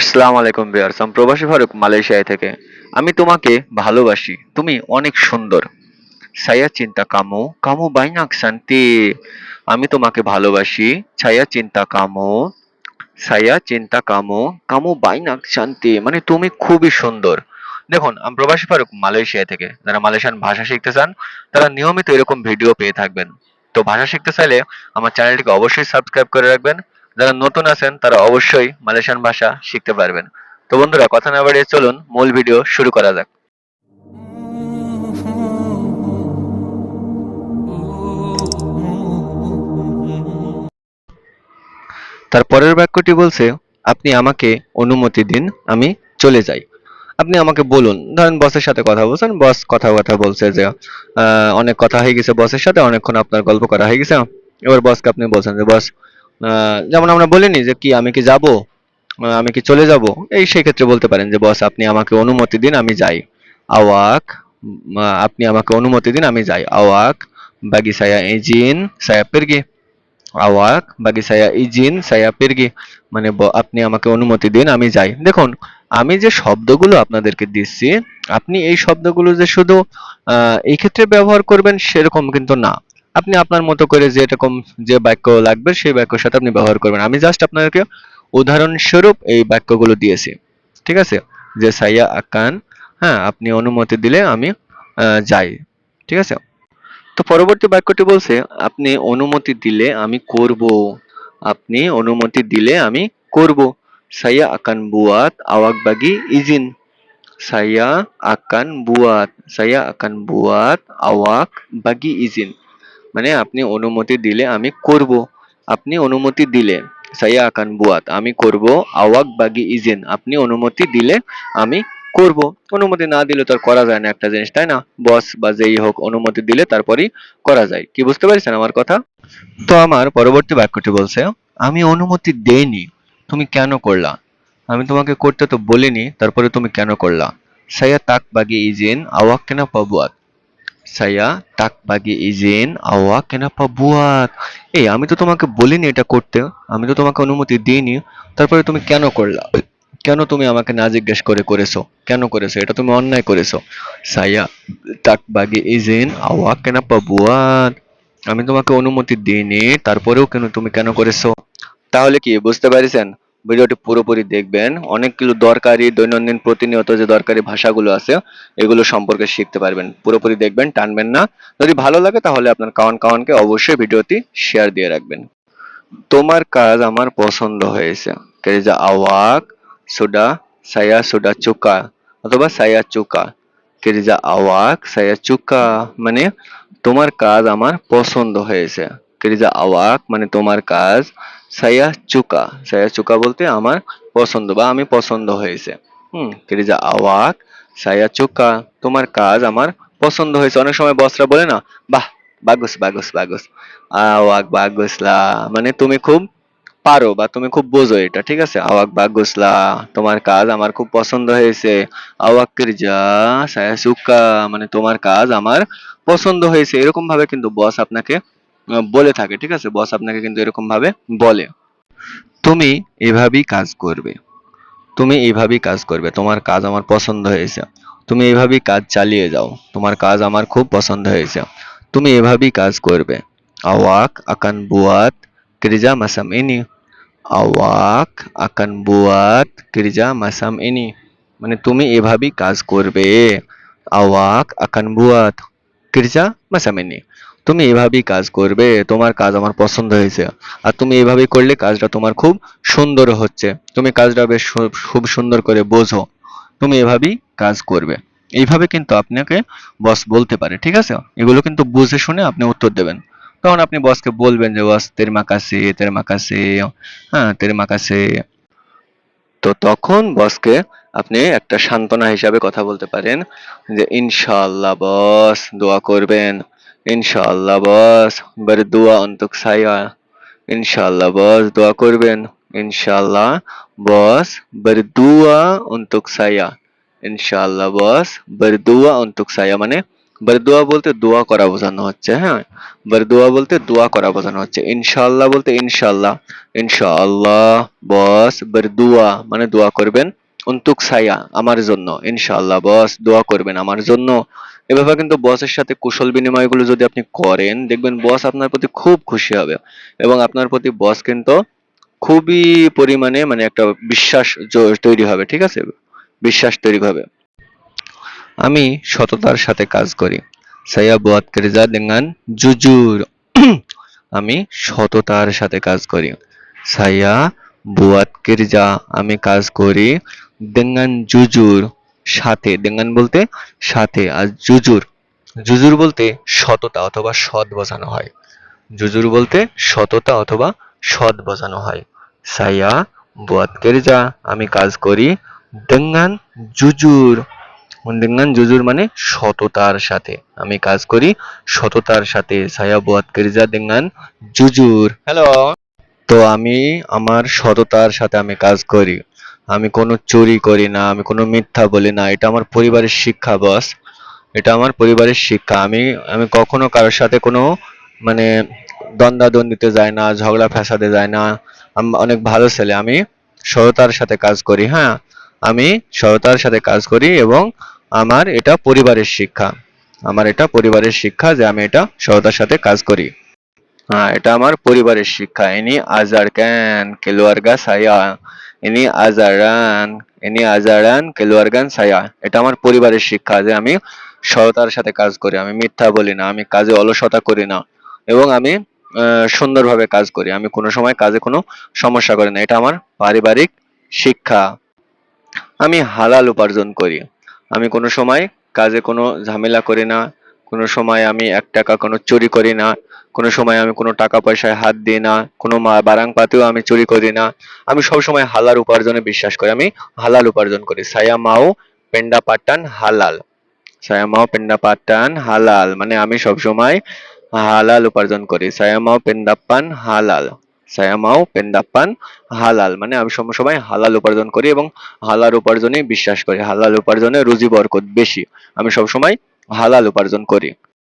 আসসালামু আলাইকুম বিয়ার্স আমি প্রবাসী ফারুক মালয়েশিয়া থেকে। আমি তোমাকে ভালোবাসি, তুমি অনেক সুন্দর। saya চিন্তা kamu kamu banyak শান্তি। আমি তোমাকে ভালোবাসি saya cinta kamu saya cinta kamu kamu banyak শান্তি। মানে তুমি খুবই সুন্দর। দেখুন, আমি প্রবাসী ফারুক মালয়েশিয়া থেকে। যারা মালয়েশিয়ান ভাষা শিখতে চান, তারা নিয়মিত এরকম ভিডিও পেয়ে থাকবেন। তো ভাষা শিখতে চাইলে আমার চ্যানেলটিকে অবশ্যই সাবস্ক্রাইব করে রাখবেন। যারা নতুন আছেন, তারা অবশ্যই মালয়েশিয়ান ভাষা শিখতে পারবেন। তো বন্ধুরা, কথা না বাড়িয়ে চলুন, মূল ভিডিও শুরু করা যাক। তার পরের বাক্যটি বলছে, আপনি আমাকে অনুমতি দিন, আমি চলে যাই। আপনি আমাকে বলুন। ধরেন বসের সাথে কথা বলছেন বস কথা কথা বলছে যে অনেক কথা হয়ে গেছে বসের সাথে, অনেকক্ষণ আপনার গল্প করা হয়ে গেছে। এবার বসকে আপনি বলছেন যে বস যেমন আমরা বলিনি যে কি, আমি কি যাব? আমি কি চলে যাব? এই সেই ক্ষেত্রে বলতে পারেন যে, বস, আপনি আমাকে অনুমতি দিন, আমি যাই। আওয়াক আপনি আমাকে অনুমতি দিন, আমি যাই। আওয়াক, বাগি সায়া ইজিন সায়া pergi আওয়াক, বাগি সায়া ইজিন সায়া পেরগি। মানে আপনি আমাকে অনুমতি দিন, আমি যাই। দেখুন, আমি যে শব্দগুলো আপনাদেরকে দিচ্ছি, আপনি এই শব্দগুলো যে শুধু এই ক্ষেত্রে ব্যবহার করবেন সেরকম কিন্তু না। আপনি আপনার মতো করে যে এরকম যে বাক্য লাগবে সেই বাক্যের সাথে আপনি ব্যবহার করবেন। আমি জাস্ট আপনাদেরকে উদাহরণস্বরূপ এই বাক্যগুলো দিয়েছি। ঠিক আছে? যে সাইয়া আকান হ্যাঁ আপনি অনুমতি দিলে আমি যাই। ঠিক আছে? তো পরবর্তী বাক্যটি বলছে, আপনি অনুমতি দিলে আমি করব। আপনি অনুমতি দিলে আমি করব। akan buat awak bagi izin saya akan buat saya akan buat awak bagi izin মানে আপনি অনুমতি দিলে আমি করব। আপনি অনুমতি দিলে, সাইয়া akan buat আমি করব, আওয়াক bagi ইজেন, আপনি অনুমতি দিলে আমি করব। অনুমতি না দিলে তো করা যায় না একটা জিনিস, তাই না? বস বা যেই হোক, অনুমতি দিলে তারপরেই করা যায়। কি বুঝতে পারছেন আমার কথা? তো আমার পরবর্তী বাক্যটি বলছে, আমি অনুমতি দেইনি, তুমি কেন করলা? আমি তোমাকে করতে তো বলিনি, তারপরে তুমি কেন করলা? সাইয়া তাক বাগি ইজেন, আওয়াক kenapa buat saya tak bagi izin. Awak kenapa buat? এই আমি তো তোমাকে বলিনি এটা করতে। আমি তো তোমাকে অনুমতি দিইনি। তারপরে তুমি কেন করলা? কেন তুমি আমাকে না জিজ্ঞেস করে করেছ? কেন করেছ? এটা তুমি অন্যায় করেছ। saya tak bagi izin awak kenapa buat আমি তোমাকে অনুমতি দিইনি, তারপরেও কেন তুমি কেন করেছ? তাহলে কি, বুঝতে পারছেন? ভিডিওটি পুরোপুরি দেখবেন। অনেকগুলো দরকারি, দৈনন্দিন প্রতিনিয়ত যে দরকারি ভাষাগুলো আছে, এগুলো সম্পর্কে শিখতে পারবেন। পুরোপুরি দেখবেন, টানবেন না। যদি ভালো লাগে তাহলে আপনার কাওয়ান কাওয়ানকে অবশ্যই ভিডিওটি শেয়ার দিয়ে রাখবেন। তোমার কাজ আমার পছন্দ হয়েছে। আওয়াক সুডা সায়া সুডা চুকা অথবা সায়া চুকা। কেরিজা আওয়াক সায়া চুকা মানে তোমার কাজ আমার পছন্দ হয়েছে। কেরিজা আওয়াক মানে তোমার কাজ সায়া চুকা। সায়া চুকা বলতে আমার পছন্দ বা আমি পছন্দ হয়েছে। হুম কেরিজা আওয়াক সায়া চুকা, তোমার কাজ আমার পছন্দ হয়েছে। অনেক সময় বসরা বলে না, বাহ, বাগুস বাগুস বাগুস। আওয়াক, বাগুসলা মানে তুমি খুব পারো বা তুমি খুব বোঝো এটা, ঠিক আছে? আওয়াক, বাগুসলা, তোমার কাজ আমার খুব পছন্দ হয়েছে। আওয়াক, কিরজা সায়া সুকা মানে তোমার কাজ আমার পছন্দ হয়েছে। এরকম ভাবে কিন্তু বস আপনাকে বলে থাকে, ঠিক আছে? বস আপনাকে কিন্তু এরকম ভাবে বলে। তুমি এভাবেই কাজ করবে। তুমি এইভাবেই কাজ করবে। তোমার কাজ আমার পছন্দ হয়েছে। তুমি এইভাবেই কাজ চালিয়ে যাও। তোমার কাজ আমার খুব পছন্দ হয়েছে। তুমি এভাবেই কাজ করবে। awak আকান বুয়াত kerja মাসাম ini আওয়াক আকান বুয়াত kerja মাসাম ini মানে তুমি এভাবেই কাজ করবে। awak আকান বুয়াত kerja macam ini তুমি এভাবেই কাজ করবে, তোমার কাজ আমার পছন্দ হয়েছে। আর তুমি এভাবেই করলে কাজটা তোমার খুব সুন্দর হচ্ছে। তুমি কাজটা বেশ খুব সুন্দর করে বোঝো। তুমি এভাবেই কাজ করবে। এইভাবে কিন্তু আপনাকে বস বলতে পারে, ঠিক আছে? এগুলো কিন্তু বুঝে শুনে আপনি উত্তর দেবেন। তখন আপনি বসকে বলবেন যে বস তের মাকাসে তের মাকাসে হ্যাঁ তের মাকাসে। তো তখন বসকে আপনি একটা সান্ত্বনা হিসাবে কথা বলতে পারেন যে, ইনশাআল্লাহ বস দোয়া করবেন। ইনশাআল্লাহ বস বরদুয়া untuk saya ইনশাআল্লাহ বস, দোয়া করবেন। ইনশাআল্লাহ বস বরদুয়া untuk saya ইনশাআল্লাহ বস বরদুয়া untuk saya মানে বরদোয়া বলতে দোয়া করা বোঝানো হচ্ছে হ্যাঁ? বরদোয়া বলতে দোয়া করা বোঝানো হচ্ছে। ইনশাআল্লাহ বলতে ইনশাআল্লাহ। ইনশাআল্লাহ বস বরদুয়া মানে দোয়া করবেন উন্তুক সায়া আমার জন্য। ইনশাআল্লাহ বস, দোয়া করবেন আমার জন্য। এভাবে কিন্তু বসের সাথে কুশল বিনিময়গুলো যদি আপনি করেন, দেখবেন বস আপনার প্রতি খুব খুশি হবে এবং আপনার প্রতি বস কিন্তু খুবই পরিমাণে মানে একটা বিশ্বাস তৈরি হবে, ঠিক আছে? বিশ্বাস তৈরি হবে। আমি সততার সাথে কাজ করি। saya buat kerja dengan jujur আমি সততার সাথে কাজ করি। buat kerja আমি কাজ করি। dengan jujur সাথে dengan বলতে সাথে আর জুজুর জুজুর বলতে সততা অথবা সৎ বোঝানো হয়। জুজুর বলতে সততা অথবা সৎ বোঝানো হয়। saya buat kerja আমি কাজ করি। dengan জুজুর dengan জুজুর মানে সততার সাথে। আমি কাজ করি সততার সাথে। saya buat kerja dengan জুজুর হ্যালো তো আমি আমার সততার সাথে আমি কাজ করি। আমি কোনো চুরি করি না, আমি কোনো মিথ্যা বলি না, এটা আমার পরিবারের শিক্ষা বস এটা আমার পরিবারের শিক্ষা। আমি আমি কখনো কারোর সাথে কোনো মানে দ্বন্দ্বাদ্বন্দ্বিতে যায় না, ঝগড়া ফ্যাসাদে যায় না। আমি, অনেক ভালো ছেলে। আমি সততার সাথে কাজ করি হ্যাঁ। আমি সততার সাথে কাজ করি এবং আমার এটা পরিবারের শিক্ষা। আমার এটা পরিবারের শিক্ষা যে আমি এটা সততার সাথে কাজ করি। হ্যাঁ এটা আমার পরিবারের শিক্ষা। ইনি ajarkan keluarga saya ini ajaran ini ajaran keluarga saya এটা আমার পরিবারের শিক্ষা যে আমি সততার সাথে কাজ করি, আমি মিথ্যা বলি না, আমি কাজে অলসতা করি না এবং আমি সুন্দরভাবে কাজ করি। আমি কোনো সময় কাজে কোনো সমস্যা করি না, এটা আমার পারিবারিক শিক্ষা। আমি হালাল উপার্জন করি। আমি কোনো সময় কাজে কোনো ঝামেলা করি না কোনো সময় আমি এক টাকা কোনো চুরি করি না, কোনো সময় আমি কোনো টাকা পয়সায় হাত দিই না, কোনো বারাং পাতেও আমি চুরি করি না। আমি সব সময় হালাল উপার্জনে বিশ্বাস করি। আমি হালাল উপার্জন করি। সায়া মাও পেন্ডা পাটান হালাল। সায়া মাও পেন্ডা পাটান হালাল। মানে আমি সব সময় হালাল উপার্জন করি। সায়া মাও পেন্দাপ্পান হালাল। সায়া মাও পেন্দাপ্পান হালাল। মানে আমি সব সময় হালাল উপার্জন করি এবং হালাল উপার্জনে বিশ্বাস করি। হালাল উপার্জনে রুজি বরকত বেশি। আমি সব সময় হালাল উপার্জন করি।